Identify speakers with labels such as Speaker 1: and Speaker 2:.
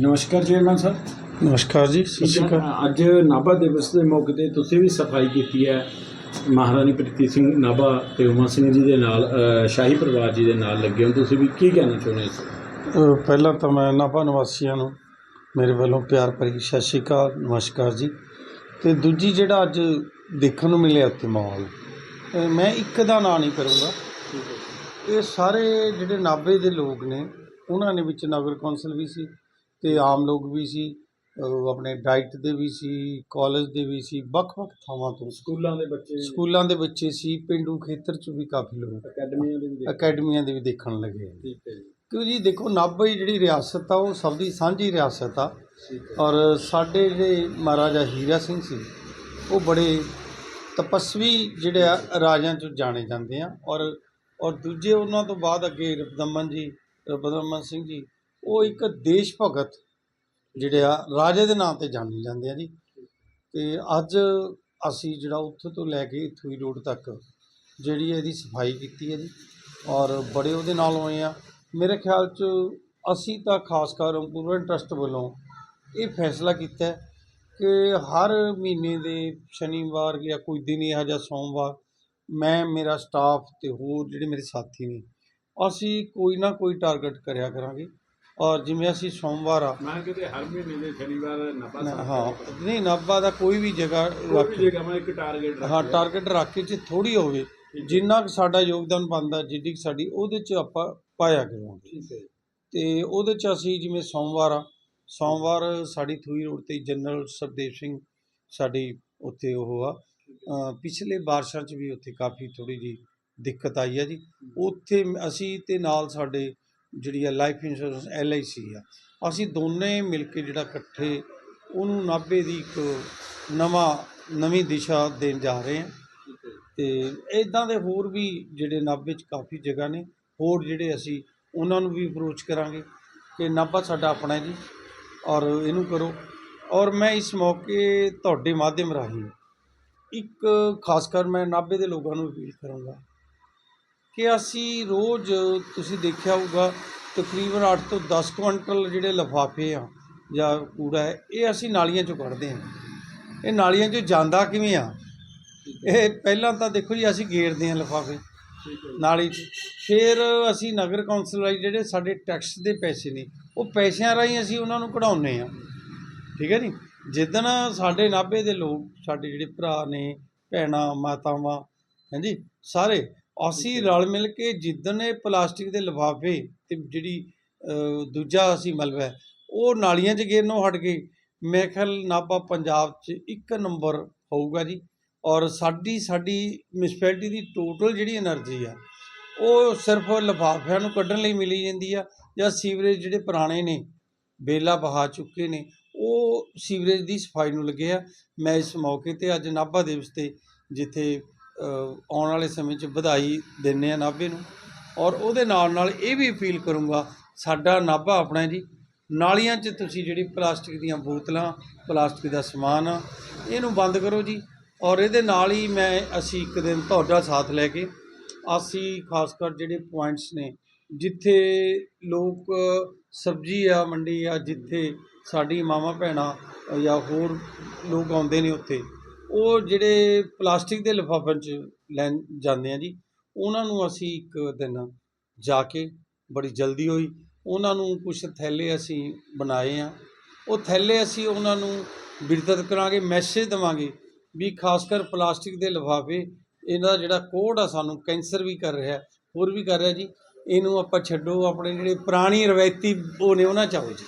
Speaker 1: नमस्कार chairman sir.
Speaker 2: ਨਮਸਕਾਰ
Speaker 1: ਜੀ ਸਤਿ ਸ਼੍ਰੀ ਅਕਾਲ।
Speaker 2: ਅੱਜ ਨਾਭਾ ਦਿਵਸ ਦੇ ਮੌਕੇ ਤੇ ਤੁਸੀਂ ਵੀ ਸਫ਼ਾਈ ਕੀਤੀ ਹੈ। ਮਹਾਰਾਣੀ ਪ੍ਰੀਤੀ ਸਿੰਘ ਨਾਭਾ ਤੇ ਉਮਾ ਸਿੰਘ ਜੀ ਦੇ ਨਾਲ ਅ, ਸ਼ਾਹੀ ਪਰਿਵਾਰ ਜੀ ਦੇ ਨਾਲ ਲੱਗੇ ਹੋ। ਤੁਸੀਂ ਵੀ ਕੀ ਕਹਿਣਾ ਚਾਹੁੰਦੇ ਹੋ?
Speaker 1: ਅ, ਪਹਿਲਾਂ ਤਾਂ ਮੈਂ ਨਾਭਾ ਨਿਵਾਸੀਆਂ ਨੂੰ ਮੇਰੇ ਵੱਲੋਂ ਪਿਆਰ ਭਰੀ ਸਤਿ ਸ਼੍ਰੀ ਅਕਾਲ ਨਮਸਕਾਰ ਜੀ। ਤੇ ਦੂਜੀ ਜਿਹੜਾ ਅੱਜ ਦੇਖਣ ਨੂੰ ਮਿਲਿਆ ਉੱਥੇ ਮਾਹੌਲ ਮੈਂ ਇੱਕ ਦਾ ਨਾਂ ਨਹੀਂ ਕਰੂੰਗਾ। ਇਹ ਸਾਰੇ ਜਿਹੜੇ ਨਾਭੇ ਦੇ ਲੋਕ ਨੇ ਉਹਨਾਂ ਨੇ ਵਿੱਚ ਨਗਰ ਕੌਂਸਲ ਵੀ ਸੀ ਤੇ ਆਮ ਲੋਕ ਵੀ ਸੀ। ਆਪਣੇ ਡਾਈਟ ਦੇ ਵੀ ਸੀ ਕਾਲਜ ਦੇ ਵੀ ਸੀ ਵੱਖ-ਵੱਖ ਥਾਵਾਂ ਤੋਂ।
Speaker 2: ਸਕੂਲਾਂ ਦੇ ਬੱਚੇ
Speaker 1: ਸਕੂਲਾਂ ਦੇ ਬੱਚੇ ਸੀ ਪਿੰਡੂ ਖੇਤਰ 'ਚ ਵੀ ਕਾਫੀ ਲੋਕ।
Speaker 2: ਅਕੈਡਮੀਆਂ ਦੇ ਵੀ
Speaker 1: ਅਕੈਡਮੀਆਂ ਦੇ ਵੀ ਦੇਖਣ ਲੱਗੇ
Speaker 2: ਠੀਕ ਹੈ ਜੀ।
Speaker 1: ਕਿਉਂ ਜੀ ਦੇਖੋ ਨਾਭਾ ਜਿਹੜੀ ਰਿਆਸਤ ਆ ਉਹ ਸਭ ਦੀ ਸਾਂਝੀ ਰਿਆਸਤ ਆ। ਔਰ ਸਾਡੇ ਜਿਹੜੇ ਮਹਾਰਾਜਾ ਹੀਰਾ ਸਿੰਘ ਸੀ ਉਹ ਬੜੇ ਤਪਸਵੀ ਜਿਹੜੇ ਆ ਰਾਜਿਆਂ ਚੋਂ ਜਾਣੇ ਜਾਂਦੇ ਆ। ਔਰ ਔਰ ਦੂਜੇ ਉਹਨਾਂ ਤੋਂ ਬਾਅਦ ਅੱਗੇ ਰਬਦਮਨ ਜੀ ਰਬਦਮਨ ਸਿੰਘ ਜੀ ਉਹ ਇੱਕ ਦੇਸ਼ ਭਗਤ ਜਿਹੜੇ ਆ, ਰਾਜੇ ਦੇ ਨਾਂ ਤੇ ਜਾਣੇ ਜਾਂਦੇ ਆ ਜੀ। ਤੇ ਅੱਜ ਅਸੀਂ ਜਿਹੜਾ ਉੱਥੇ ਤੋਂ ਲੈ ਕੇ ਥੂਈ ਰੋਡ ਤੱਕ ਜਿਹੜੀ ਇਹਦੀ ਸਫ਼ਾਈ ਕੀਤੀ ਹੈ ਜੀ, ਔਰ ਬੜੇ ਉਹਦੇ ਨਾਲ ਹੋਏ ਆ। ਮੇਰੇ ਖਿਆਲ 'ਚ ਅਸੀਂ ਤਾਂ ਖਾਸ ਕਰ ਪੂਰਨ ਟਰਸਟ ਵੱਲੋਂ ਇਹ ਫੈਸਲਾ ਕੀਤਾ ਕਿ ਹਰ ਮਹੀਨੇ ਦੇ ਸ਼ਨੀਵਾਰ ਜਾਂ ਕੋਈ ਦਿਨ ਇਹ ਜਾਂ ਸੋਮਵਾਰ ਮੈਂ, ਮੇਰਾ ਸਟਾਫ ਤੇ ਹੋਰ ਜਿਹੜੇ ਮੇਰੇ ਸਾਥੀ ਨੇ, ਅਸੀਂ ਕੋਈ ਨਾ ਕੋਈ ਟਾਰਗੇਟ ਕਰਿਆ ਕਰਾਂਗੇ। ਔਰ ਜਿਵੇਂ ਅਸੀਂ ਸੋਮਵਾਰ ਆ
Speaker 2: ਮੈਂ ਕਿਤੇ ਹਰ ਮਹੀਨੇ ਦੇ ਸ਼ਨੀਵਾਰ ਨਾਭਾ
Speaker 1: ਨਾ-
Speaker 2: ਸਾਹਿਬ
Speaker 1: ਹਾਂ। ਨਹੀਂ ਨਾਭਾ ਦਾ ਕੋਈ ਵੀ ਜਗ੍ਹਾ
Speaker 2: ਕੋਈ ਵੀ
Speaker 1: ਰੱਖ
Speaker 2: ਜਗ੍ਹਾ ਮੈਂ ਇੱਕ ਟਾਰਗੇਟ
Speaker 1: ਹਾਂ ਟਾਰਗੇਟ ਰੱਖ ਕੇ ਚ ਥੋੜੀ ਹੋਵੇ ਜਿੰਨਾ ਕੁ ਸਾਡਾ ਯੋਗਦਾਨ ਬਣਦਾ ਜਿੱਡੀ ਕੁ ਸਾਡੀ ਉਹਦੇ ਚ ਆਪਾਂ ਪਾਇਆ ਕਰਾਂਗੇ।
Speaker 2: ਠੀਕ ਹੈ। ਜੀ।
Speaker 1: ਤੇ ਉਹਦੇ ਚ ਅਸੀਂ ਜਿਵੇਂ ਸੋਮਵਾਰ ਆ ਸੋਮਵਾਰ ਸਾਡੀ ਥੂਈ ਰੋਡ ਤੇ ਜਨਰਲ ਸਰਦੇਵ ਸਿੰਘ ਸਾਡੀ ਉੱਥੇ ਉਹ ਆ। ਅ, ਪਿਛਲੇ ਬਾਰਿਸ਼ਾਂ ਚ ਵੀ ਉੱਥੇ ਕਾਫੀ ਥੋੜੀ ਜੀ ਦਿੱਕਤ ਆਈ ਆ ਜੀ। ਉੱਥੇ ਮ- ਅਸੀਂ ਤੇ ਨਾਲ ਸਾਡੇ ਜਿਹੜੀ ਆ life insurance L I C ਆ, ਅਸੀਂ ਦੋਨੇ ਮਿਲ ਕੇ ਜਿਹੜਾ ਇਕੱਠੇ ਉਹਨੂੰ ਨਾਭੇ ਦੀ ਇੱਕ ਨਵਾਂ, ਨਵੀਂ ਦਿਸ਼ਾ ਦੇਣ ਜਾ ਰਹੇ ਹਾਂ। ਤੇ ਇਦਾਂ ਦੇ ਹੋਰ ਵੀ ਜਿਹੜੇ ਨਾਭੇ 'ਚ ਕਾਫੀ ਜਗ੍ਹਾ ਨੇ, ਹੋਰ ਜਿਹੜੇ ਅਸੀਂ ਉਹਨਾਂ ਨੂੰ ਵੀ ਅਪਰੋਚ ਕਰਾਂਗੇ ਕਿ ਨਾਭਾ ਸਾਡਾ ਆਪਣਾ ਹੈ ਜੀ ਔਰ ਇਹਨੂੰ ਕਰੋ। ਔਰ ਮੈਂ ਇਸ ਮੌਕੇ ਤੁਹਾਡੇ ਮਾਧਿਅਮ ਰਾਹੀਂ ਇੱਕ ਖਾਸ ਕਰ ਮੈਂ ਨਾਭੇ ਦੇ ਲੋਕਾਂ ਨੂੰ ਅਪੀਲ ਕਰਾਂਗਾ ਕਿ ਅਸੀਂ ਰੋਜ਼ ਤੁਸੀਂ ਦੇਖਿਆ ਹੋਊਗਾ ਤਕਰੀਬਨ 8 ਤੋਂ 10 ਕੁਇੰਟਲ ਜਿਹੜੇ ਲਿਫਾਫੇ ਆ ਜਾਂ ਕੂੜਾ ਹੈ, ਇਹ ਅਸੀਂ ਨਾਲੀਆਂ 'ਚੋਂ ਕੱਢਦੇ ਹਾਂ। ਇਹ ਨਾਲੀਆਂ 'ਚੋਂ ਜਾਂਦਾ ਕਿਵੇਂ ਆ? ਇਹ ਪਹਿਲਾਂ ਤਾਂ ਦੇਖੋ ਜੀ, ਅਸੀਂ ਗੇਰਦੇ ਹਾਂ ਲਿਫਾਫੇ ਨਾਲੀ 'ਚ। ਫਿਰ ਅਸੀਂ ਨਗਰ ਕੌਂਸਲ ਵਾਲੇ ਜਿਹੜੇ ਸਾਡੇ ਟੈਕਸ ਦੇ ਪੈਸੇ ਨੇ, ਉਹ ਪੈਸਿਆਂ ਰਾਹੀਂ ਅਸੀਂ ਉਹਨਾਂ ਨੂੰ ਕਢਾਉਂਦੇ ਆ ਠੀਕ ਹੈ ਜੀ? ਜਿੱਦਣ ਸਾਡੇ ਨਾਭੇ ਦੇ ਲੋਕ, ਸਾਡੇ ਜਿਹੜੇ ਭਰਾ ਨੇ, ਭੈਣਾਂ, ਮਾਤਾਵਾਂ ਹਾਂਜੀ ਸਾਰੇ ਅਸੀਂ ਰਲ ਮਿਲ ਕੇ ਜਿੱਦਣ ਇਹ ਪਲਾਸਟਿਕ ਦੇ ਲਿਫਾਫੇ ਤੇ ਜਿਹੜੀ ਦੂਜਾ ਅਸੀਂ ਮਲਵਾ ਉਹ ਨਾਲੀਆਂ 'ਚ ਗੇਰਨੋਂ ਹਟ ਗਏ ਮੇਖਲ ਨਾਭਾ ਪੰਜਾਬ 'ਚ ਇੱਕ ਨੰਬਰ ਹੋਊਗਾ ਜੀ ਔਰ ਸਾਡੀ ਸਾਡੀ ਮਿਊਨਿਸਪੈਲਿਟੀ ਦੀ ਟੋਟਲ ਜਿਹੜੀ એનર્ਜੀ ਆ ਉਹ ਸਿਰਫ ਲਿਫਾਫਿਆਂ ਨੂੰ ਕੱਢਣ ਲਈ ਮਿਲੀ ਜਾਂਦੀ ਆ ਜਾਂ ਸੀਵਰੇਜ ਜਿਹੜੇ ਪੁਰਾਣੇ ਨੇ ਬੇਲਾ ਬਹਾ ਚੁੱਕੇ ਨੇ ਉਹ ਸੀਵਰੇਜ ਦੀ ਸਫ਼ਾਈ ਨੂੰ ਲੱਗੇ ਆ ਮੈਂ ਇਸ ਮੌਕੇ ਤੇ ਅੱਜ ਨਾਭਾ ਦਿਵਸ ਤੇ ਜਿੱਥੇ ਆਉਣ ਵਾਲੇ ਸਮੇਂ 'ਚ ਵਧਾਈ ਦਿੰਨੇ ਆ ਨਾਭੇ ਨੂੰ। ਔਰ ਉਹਦੇ ਨਾਲ ਨਾਲ ਇਹ ਵੀ ਅਪੀਲ ਕਰੂੰਗਾ, ਸਾਡਾ ਨਾਭਾ ਆਪਣਾ ਜੀ। ਨਾਲੀਆਂ 'ਚ ਤੁਸੀਂ ਜਿਹੜੀ ਪਲਾਸਟਿਕ ਦੀਆਂ ਬੋਤਲਾਂ, ਪਲਾਸਟਿਕ ਦਾ ਸਮਾਨ ਆ, ਇਹਨੂੰ ਬੰਦ ਕਰੋ ਜੀ। ਔਰ ਇਹਦੇ ਨਾਲ ਹੀ ਮੈਂ ਅਸੀਂ ਇੱਕ ਦਿਨ ਤੁਹਾਡਾ ਸਾਥ ਲੈ ਕੇ, ਅਸੀਂ ਖਾਸ ਕਰ ਜਿਹੜੇ ਪੁਆਇੰਟਸ ਨੇ, ਜਿੱਥੇ ਲੋਕ ਸਬਜ਼ੀ ਆ, ਮੰਡੀ ਆ, ਜਿੱਥੇ ਸਾਡੀ ਮਾਵਾਂ ਭੈਣਾਂ ਜਾਂ ਹੋਰ ਲੋਕ ਆਉਂਦੇ ਨੇ ਉੱਥੇ ਉਹ ਜਿਹੜੇ ਪਲਾਸਟਿਕ ਦੇ ਲਿਫਾਫਿਆਂ 'ਚ ਲੈ ਜਾਂਦੇ ਆ ਜੀ, ਉਹਨਾਂ ਨੂੰ ਅਸੀਂ ਇੱਕ ਦਿਨ ਜਾ ਕੇ ਬੜੀ ਜਲਦੀ ਹੋਈ। ਉਹਨਾਂ ਨੂੰ ਕੁਝ ਥੈਲੇ ਅਸੀਂ ਬਣਾਏ ਆ। ਉਹ ਥੈਲੇ ਅਸੀਂ ਉਹਨਾਂ ਨੂੰ ਵਿਰਦਤ ਕਰਾਂਗੇ, ਮੈਸੇਜ ਦੇਵਾਂਗੇ ਵੀ ਖਾਸ ਕਰ ਪਲਾਸਟਿਕ ਦੇ ਲਿਫਾਫੇ, ਇਹਦਾ ਜਿਹੜਾ ਕੋਡ ਆ ਸਾਨੂੰ ਕੈਂਸਰ ਵੀ ਕਰ ਰਿਹਾ, ਹੋਰ ਵੀ ਕਰ ਰਿਹਾ ਜੀ। ਇਹਨੂੰ ਆਪਾਂ ਛੱਡੋ, ਆਪਣੇ ਜਿਹੜੇ ਪੁਰਾਣੀ ਰਵਾਇਤੀ ਉਹ ਨੇ, ਉਹਨਾਂ ਚ ਆਓ ਜੀ।